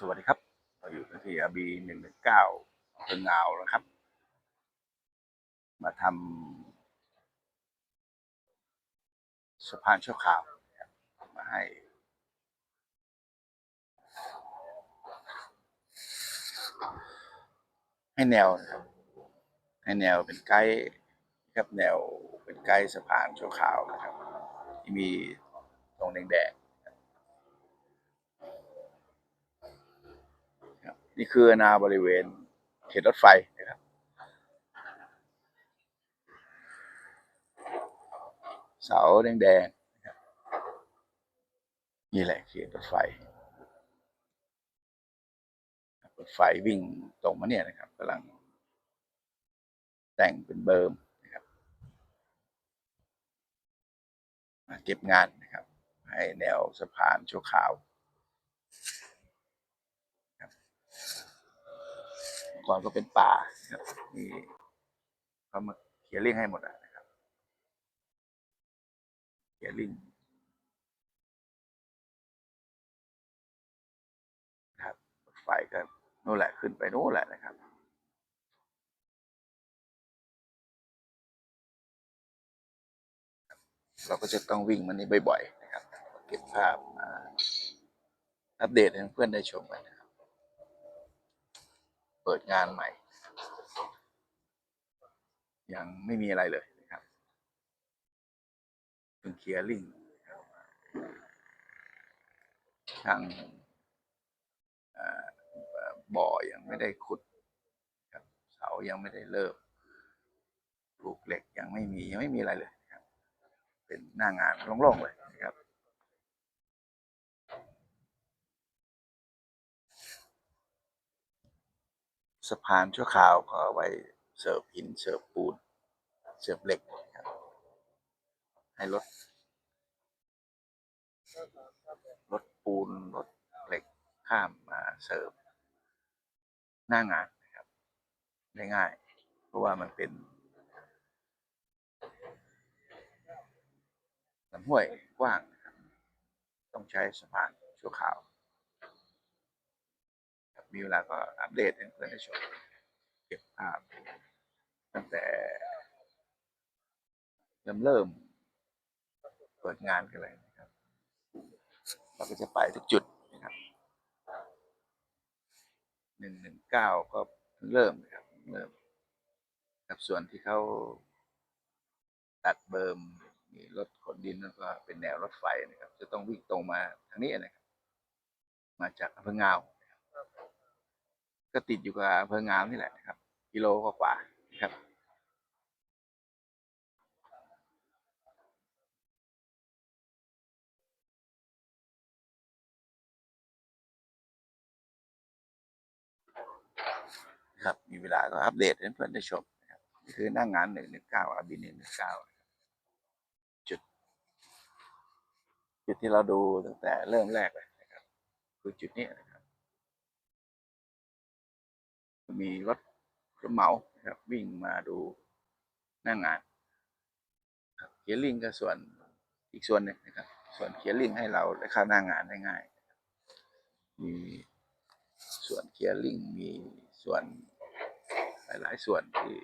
สวัสดีครับเราอยู่ที่อาบีหนึ่งหนึ่งเก้าอำเภองาวนะครับ มาทำสะพานชั่วคราวนะครับมาให้ ให้แนวครับให้แนวเป็นไกด์ครับแนวเป็นไกด์สะพานชั่วคราวนะครับ ที่มีตรงแดงๆ ครับ นี่คืออนาบริเวณ เขตรถไฟนะครับเสาแดงๆนี่แหละเขตรถไฟรถไฟวิ่งตรงมาเนี่ยนะครับกำลัง แต่งเป็นเบิร์มนะครับเก็บงานนะครับ ให้แนวสะพานชั่วคราว ก่อนก็เป็นป่าครับนี่เขามาเคลียร์ลิงให้หมดนะครับเคลียร์ลิงครับไฟก็นู่นแหละขึ้นไปนู่นแหละนะครับเราก็จะต้องวิ่งมันนี้บ่อยๆนะครับ เก็บภาพอัปเดตให้เพื่อนได้ชมกันนะ ปิดงานใหม่ ยังไม่มีอะไรเลยนะครับเพิ่งเคลียร์ลิงทางบ่อยังไม่ได้ขุดครับเสายังไม่ได้เริ่มปลูกเหล็กยังไม่มียังไม่มีอะไรเลยครับ เป็นหน้างานโล่งๆเลยนะครับ สะพานชั่วคราวก็ไว้เสิร์ฟหินเสิร์ฟปูนเสิร์ฟเหล็กครับ ให้รถรถปูนรถเหล็กข้ามมาเสิร์ฟหน้างานนะครับ ได้ง่าย เพราะว่ามันเป็นลำห้วยกว้าง ต้องใช้สะพานชั่วคราว มีเวลาก็อัปเดตให้เพื่อนได้ชมเก็บภาพตั้งแต่เริ่มเริ่มเปิดงานกันเลยนะครับเราก็จะไปทุกจุดนะครับหนึ่งหนึ่งเก้าก็เริ่มนะครับเริ่มกับส่วนที่เขาตัดเบิร์มมีรถขนดินแล้วก็เป็นแนวรถไฟนะครับ จะต้องวิ่งตรงมาทางนี้นะครับ มาจากอำเภองาว ก็ติดอยู่กับอำเภองามนี่แหละครับ กิโลกว่าๆนะครับครับมีเวลาก็อัปเดตให้เพื่อนได้ชมนะครับคือหน้างงานหนึ่งหนึ่งเก้าอาบินหนึ่งหนึ่งเก้าจุด จุดที่เราดูตั้งแต่เริ่มแรกเลยนะครับคือจุดนี้ มีรถรถเหมาครับวิ่งมาดูหน้างงานครับเคียร์ลิงก็ส่วนอีกส่วนหนึ่งนะครับ ส่วนเคียร์ลิงให้เราได้เข้าหน้างานได้ง่าย มีส่วนเคียร์ลิงมีส่วนหลาย ๆ ส่วนที่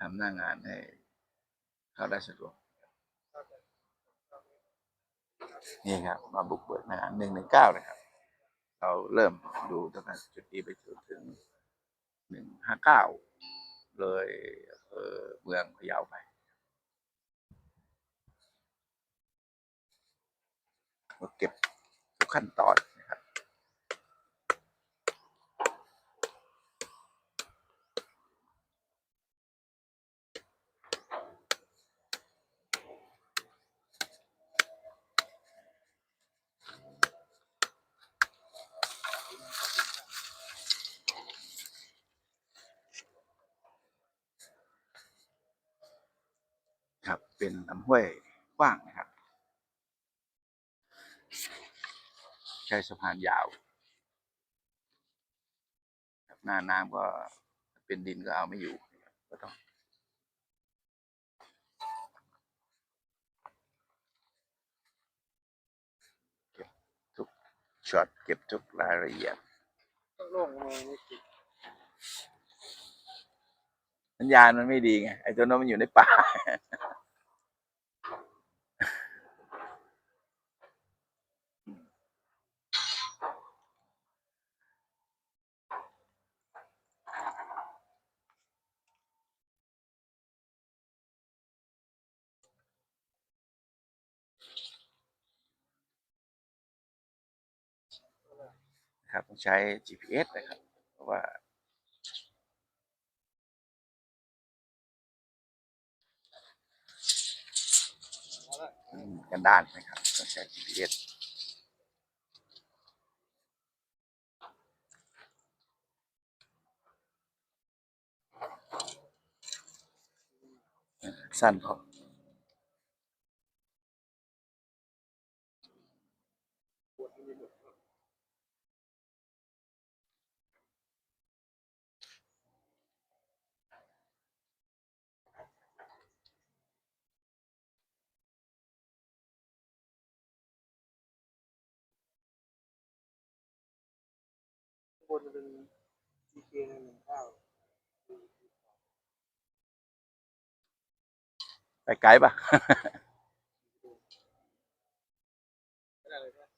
ทำหน้างานให้เข้าได้สะดวกนี่ครับมาบุกเบิกหน้างานหนึ่งหนึ่งเก้านะครับ เราเริ่มดูตั้งแต่จุดนี้ไปจนถึงหนึ่งห้าเก้าเลยเออเมืองพะเยาไปเก็บทุกขั้นตอน ครับครับ เป็นลำห้วยกว้างนะครับ ใช้สะพานยาวครับหน้าน้ำก็เป็นดินก็เอาไม่อยู่นะครับก็ต้องเก็บทุกช็อตเก็บทุกรายละเอียดโล่งมือไม่ติดสัญญาณมันไม่ดีไงไอ้ตัวนั้นมันอยู่ในป่า นะครับต้องใช้ GPS นะครับ เพราะว่า กันด้านนะครับต้องใช้ GPS สั้นพอ บนเป็นดีเจหนึ่งเก้าไปไกลปะไม่ได้เลยนะ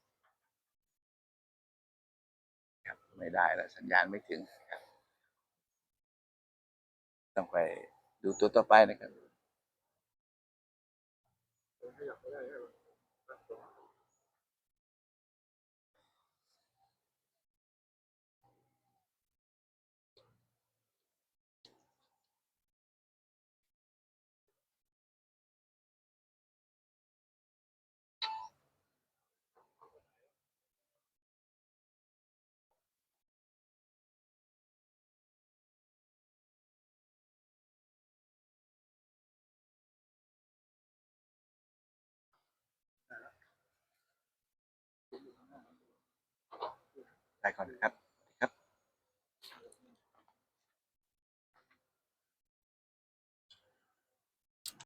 ครับไม่ได้แล้ว สัญญาณไม่ถึงครับ ต้องไปดูตัวต่อไปนะครับ ขยับไม่ได้ใช่ไหม ไปก่อนครับ